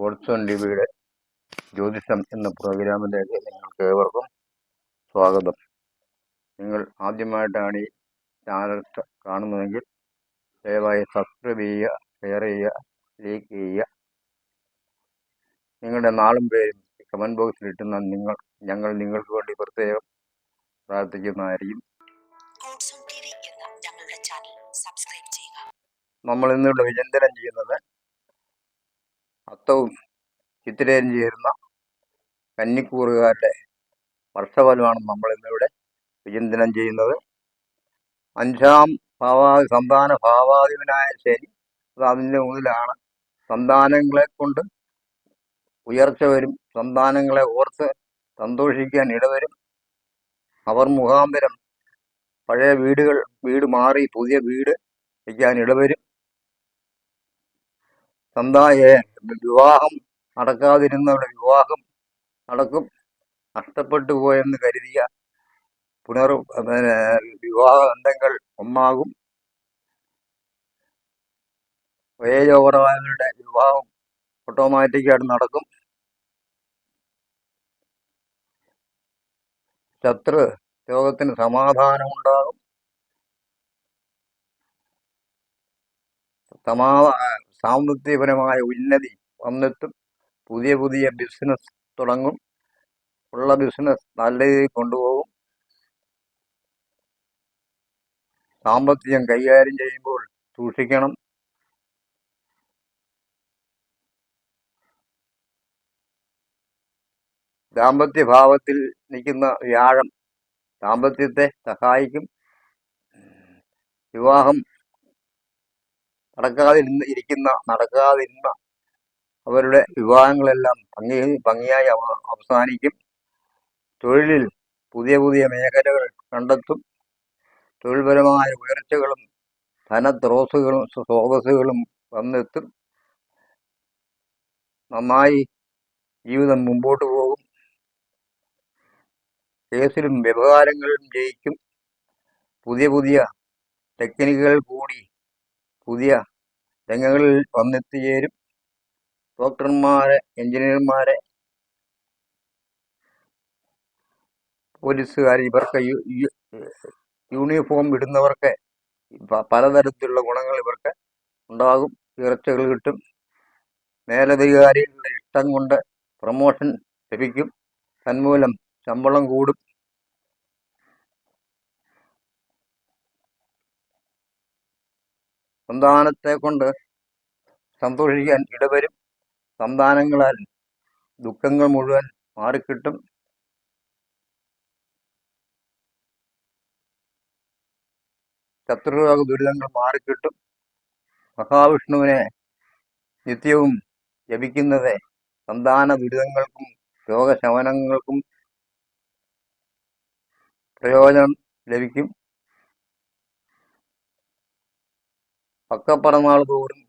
Godson ടിവിയുടെ ജ്യോതിഷം എന്ന പ്രോഗ്രാമിലേക്ക് നിങ്ങൾക്ക് ഏവർക്കും സ്വാഗതം. നിങ്ങൾ ആദ്യമായിട്ടാണ് ഈ ചാനൽ കാണുന്നതെങ്കിൽ ദയവായി സബ്സ്ക്രൈബ് ചെയ്യുക ഷെയർ ചെയ്യുക ലൈക്ക് ചെയ്യുക. നിങ്ങളുടെ നാളും പേരും കമന്റ് ബോക്സിൽ ഇട്ടുന്ന നിങ്ങൾ ഞങ്ങൾ നിങ്ങൾക്ക് വേണ്ടി പ്രത്യേകം പ്രാർത്ഥിക്കുന്നതായിരിക്കും. ഓൺ നമ്മൾ ഇന്നിവിടെ വിചിന്തനം ചെയ്യുന്നത് അത്തവും ചിത്രയും ചേരുന്ന കന്നിക്കൂറുകാരുടെ വർഷഫലമാണ് നമ്മൾ ഇന്നിവിടെ വിചിന്തനം ചെയ്യുന്നത്. അഞ്ചാം ഭാവാദി സന്താന ഭാവാധിപനായ ശരി അത് അതിന്റെ മുതലാണ് സന്താനങ്ങളെ കൊണ്ട് ഉയർച്ച വരും സന്താനങ്ങളെ ഓർത്ത് സന്തോഷിക്കാൻ ഇടവരും. അവർ മുഖാന്തരം പഴയ വീടുകൾ വീട് മാറി പുതിയ വീട് വയ്ക്കാൻ ഇടവരും. സന്തായ വിവാഹം നടക്കാതിരുന്നവരുടെ വിവാഹം നടക്കും. നഷ്ടപ്പെട്ടു പോയെന്ന് കരുതിയ പുനർ പിന്നെ വിവാഹ ബന്ധങ്ങൾ ഒന്നാകും. ഏജ് ഓവറായവരുടെ വിവാഹം ഓട്ടോമാറ്റിക്കായിട്ട് നടക്കും. ശത്രു ലോകത്തിന് സമാധാനം ഉണ്ടാകും സമാധാ സാമ്പത്തികപരമായ ഉന്നതി വന്നിട്ടും പുതിയ പുതിയ ബിസിനസ് തുടങ്ങും. ഉള്ള ബിസിനസ് നല്ല രീതിയിൽ കൊണ്ടുപോകും. സാമ്പത്തികം കൈകാര്യം ചെയ്യുമ്പോൾ സൂക്ഷിക്കണം. ദാമ്പത്യ ഭാവത്തിൽ നിൽക്കുന്ന വ്യാഴം ദാമ്പത്യത്തെ സഹായിക്കും. വിവാഹം നടക്കാതിരുന്ന് ഇരിക്കുന്ന നടക്കാതിരുന്ന അവരുടെ വിവാഹങ്ങളെല്ലാം ഭംഗി ഭംഗിയായി അവ- അവസാനിക്കും. തൊഴിലിൽ പുതിയ പുതിയ മേഖലകൾ കണ്ടെത്തും. തൊഴിൽപരമായ ഉയർച്ചകളും ധനത്രോസുകളും സ്രോതസ്സുകളും വന്നെത്തും. നന്നായി ജീവിതം മുമ്പോട്ട് പോകും. കേസിലും വ്യവഹാരങ്ങളിലും ജയിക്കും. പുതിയ പുതിയ ടെക്നിക്കുകൾ കൂടി പുതിയ രംഗങ്ങളിൽ വന്നെത്തിച്ചേരും ഡോക്ടർമാരെ എഞ്ചിനീയർമാരെ പോലീസുകാർ ഇവർക്ക് യൂണിഫോം ഇടുന്നവർക്ക് പലതരത്തിലുള്ള ഗുണങ്ങൾ ഇവർക്ക് ഉണ്ടാകും. ഉയർച്ചകൾ കിട്ടും. മേലധികാരികളുടെ ഇഷ്ടം കൊണ്ട് പ്രമോഷൻ ലഭിക്കും. തന്മൂലം ശമ്പളം കൂടും. സന്താനത്തെ കൊണ്ട് സന്തോഷിക്കാൻ ഇടവരും. സന്താനങ്ങളാൽ ദുഃഖങ്ങൾ മുഴുവൻ മാറിക്കിട്ടും. ശത്രുരോഗ ദുരിതങ്ങൾ മാറിക്കിട്ടും. മഹാവിഷ്ണുവിനെ നിത്യവും ജപിക്കുന്നത് സന്താന ദുരിതങ്ങൾക്കും രോഗശമനങ്ങൾക്കും പ്രയോജനം ലഭിക്കും. പക്കപ്പറന്നാൾ തോറും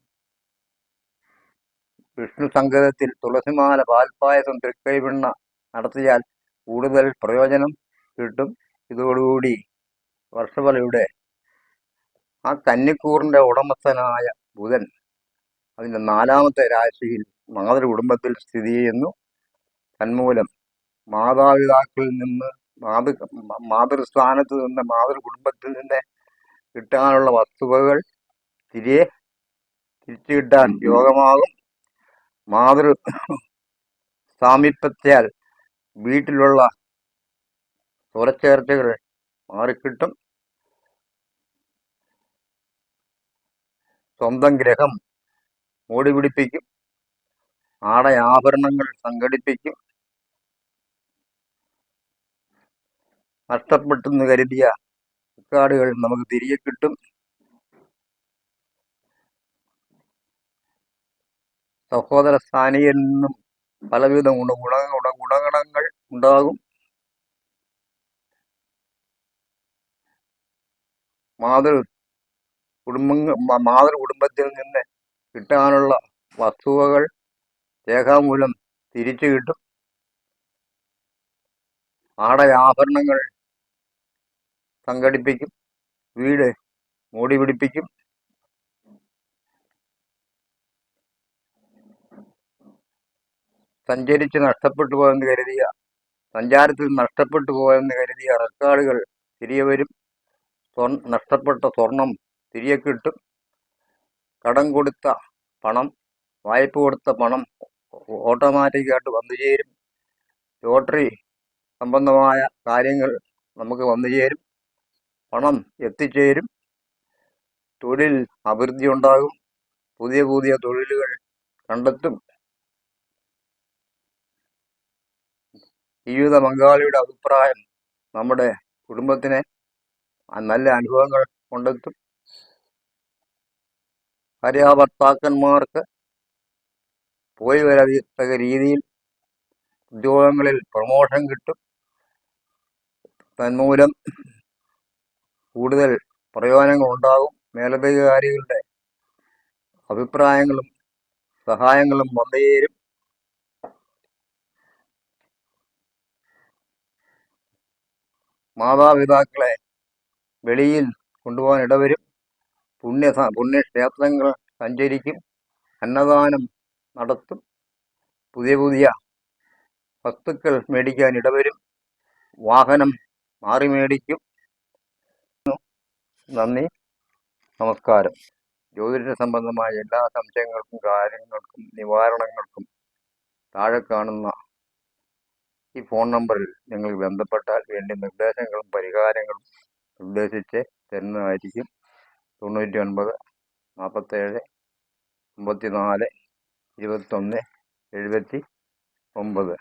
വിഷ്ണു സങ്കേതത്തിൽ തുളസിമാല പാൽപ്പായസം തൃക്കൈവിണ്ണ നടത്തിയാൽ കൂടുതൽ പ്രയോജനം കിട്ടും. ഇതോടുകൂടി വർഷഫലയുടെ ആ കന്നിക്കൂറിന്റെ ഉടമസ്ഥനായ ബുധൻ അതിന്റെ നാലാമത്തെ രാശിയിൽ മാതൃ കുടുംബത്തിൽ സ്ഥിതി ചെയ്യുന്നു. തന്മൂലം മാതാപിതാക്കളിൽ നിന്ന് മാതൃ മാതൃസ്ഥാനത്ത് നിന്ന് മാതൃ കുടുംബത്തിൽ നിന്ന് കിട്ടാനുള്ള വസ്തുവകൾ തിരികെ തിരിച്ചു കിട്ടാൻ യോഗമാകും. മാതൃ സാമീപ്യത്താൽ വീട്ടിലുള്ള സ്വരച്ചേർച്ചകൾ മാറിക്കിട്ടും. സ്വന്തം ഗ്രഹം ഓടിപിടിപ്പിക്കും ആടയാഭരണങ്ങൾ സംഘടിപ്പിക്കും. നഷ്ടപ്പെട്ടെന്ന് കരുതിയ കാർഡുകൾ നമുക്ക് തിരികെ കിട്ടും. സഹോദര സ്ഥാനിയിൽ നിന്നും പലവിധ ഗുണ ഗുണ ഗുണ ഗുണഗണങ്ങൾ ഉണ്ടാകും. മാതൃ കുടുംബങ്ങൾ മാതൃ കുടുംബത്തിൽ നിന്ന് കിട്ടാനുള്ള വസ്തുവകൾ രേഖാമൂലം തിരിച്ചു കിട്ടും. ആടയാഭരണങ്ങൾ സംഘടിപ്പിക്കും. വീട് മൂടി പിടിപ്പിക്കും സഞ്ചരിച്ച് നഷ്ടപ്പെട്ടു പോയെന്ന് കരുതിയ സഞ്ചാരത്തിൽ നഷ്ടപ്പെട്ടു പോയെന്ന് കരുതിയ റെക്കോർഡുകൾ തിരികെ വരും. നഷ്ടപ്പെട്ട സ്വർണം തിരികെ കിട്ടും. കടം കൊടുത്ത പണം വായ്പ കൊടുത്ത പണം ഓട്ടോമാറ്റിക്കായിട്ട് വന്നു ചേരും. ലോട്ടറി സംബന്ധമായ കാര്യങ്ങൾ നമുക്ക് വന്നു ചേരും. പണം എത്തിച്ചേരും. തൊഴിൽ അഭിവൃദ്ധി ഉണ്ടാകും പുതിയ പുതിയ തൊഴിലുകൾ കണ്ടെത്തും. ജീവിത പങ്കാളിയുടെ അഭിപ്രായം നമ്മുടെ കുടുംബത്തിനെ നല്ല അനുഭവങ്ങൾ കൊണ്ടെത്തും. ഭാര്യാഭർത്താക്കന്മാർക്ക് പോയി വരത്തക്ക രീതിയിൽ ഉദ്യോഗങ്ങളിൽ പ്രമോഷൻ കിട്ടും. തന്മൂലം കൂടുതൽ പ്രയോജനങ്ങൾ ഉണ്ടാകും. മേലധികാരികളുടെ അഭിപ്രായങ്ങളും സഹായങ്ങളും വന്നു മാതാപിതാക്കളെ വെളിയിൽ കൊണ്ടുപോകാൻ ഇടവരും. പുണ്യ പുണ്യക്ഷേത്രങ്ങൾ സഞ്ചരിക്കും. അന്നദാനം നടത്തും. പുതിയ പുതിയ വസ്തുക്കൾ മേടിക്കാൻ ഇടവരും. വാഹനം മാറി മേടിക്കും. നന്ദി. നമസ്കാരം. ജ്യോതിഷ സംബന്ധമായ എല്ലാ സംശയങ്ങൾക്കും കാര്യങ്ങൾക്കും നിവാരണങ്ങൾക്കും താഴെ കാണുന്ന ഈ ഫോൺ നമ്പറിൽ നിങ്ങൾ ബന്ധപ്പെട്ടാൽ വേണ്ട നിർദ്ദേശങ്ങളും പരിഹാരങ്ങളും നിർദ്ദേശിച്ച് തരുന്നതായിരിക്കും. തൊണ്ണൂറ്റി ഒൻപത് നാൽപ്പത്തേഴ് അമ്പത്തി നാല് ഇരുപത്തൊന്ന് എഴുപത്തി ഒമ്പത്.